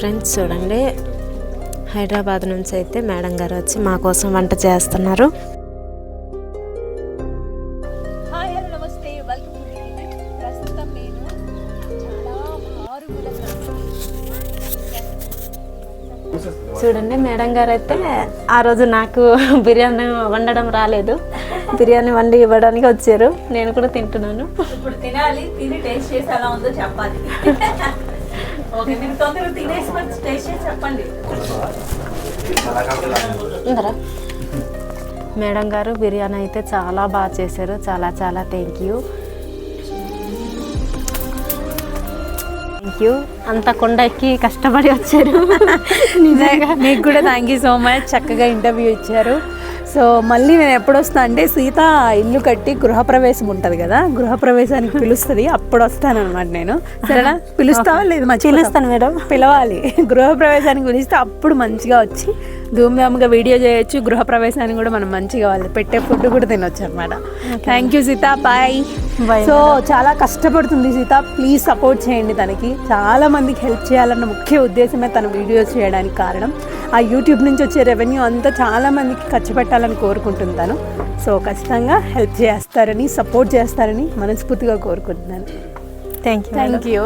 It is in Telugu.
ఫ్రెండ్స్ చూడండి. హైదరాబాద్ నుంచి అయితే మేడం గారు వచ్చి మా కోసం వంట చేస్తున్నారు. చూడండి మేడం గారు అయితే ఆ రోజు నాకు బిర్యానీ వండడం రాలేదు. బిర్యానీ వండి ఇవ్వడానికి వచ్చారు. నేను కూడా తింటున్నాను. ఇప్పుడు తినాలి తిని టేస్ట్ చేసి ఎలా ఉందో చెప్పాలి. మేడం గారు బిర్యానీ అయితే చాలా బాగా చేశారు. చాలా చాలా థ్యాంక్ యూ థ్యాంక్ యూ అంత కొండ ఎక్కి కష్టపడి వచ్చారు. నిజంగా. మీకు కూడా థ్యాంక్ యూ సో మచ్ చక్కగా ఇంటర్వ్యూ ఇచ్చారు. సో మళ్ళీ నేను ఎప్పుడు వస్తా అంటే సీత ఇల్లు కట్టి గృహప్రవేశం ఉంటుంది కదా గృహప్రవేశానికి పిలుస్తుంది అప్పుడు వస్తాను అనమాట నేను. సరేనా? పిలుస్తావా లేదు మంచి పిలుస్తాను మేడం. పిలవాలి. గృహప్రవేశానికి పిలిస్తే అప్పుడు మంచిగా వచ్చి ధూమ్ధామ్గా వీడియో చేయొచ్చు గృహప్రవేశానికి కూడా మనం మంచిగా వాళ్ళు పెట్టే ఫుడ్ కూడా తినొచ్చు అనమాట thank you Sita. Bye so చాలా కష్టపడుతుంది సీత. ప్లీజ్ సపోర్ట్ చేయండి తనకి. చాలా మందికి హెల్ప్ చేయాలన్న ముఖ్య ఉద్దేశమే తన వీడియోస్ చేయడానికి కారణం. ఆ యూట్యూబ్ నుంచి వచ్చే రెవెన్యూ అంతా చాలా మందికి ఖర్చు పెట్టాలని కోరుకుంటుంటాను సో ఖచ్చితంగా హెల్ప్ చేస్తారని సపోర్ట్ చేస్తారని మనస్ఫూర్తిగా కోరుకుంటున్నాను. Thank you thank you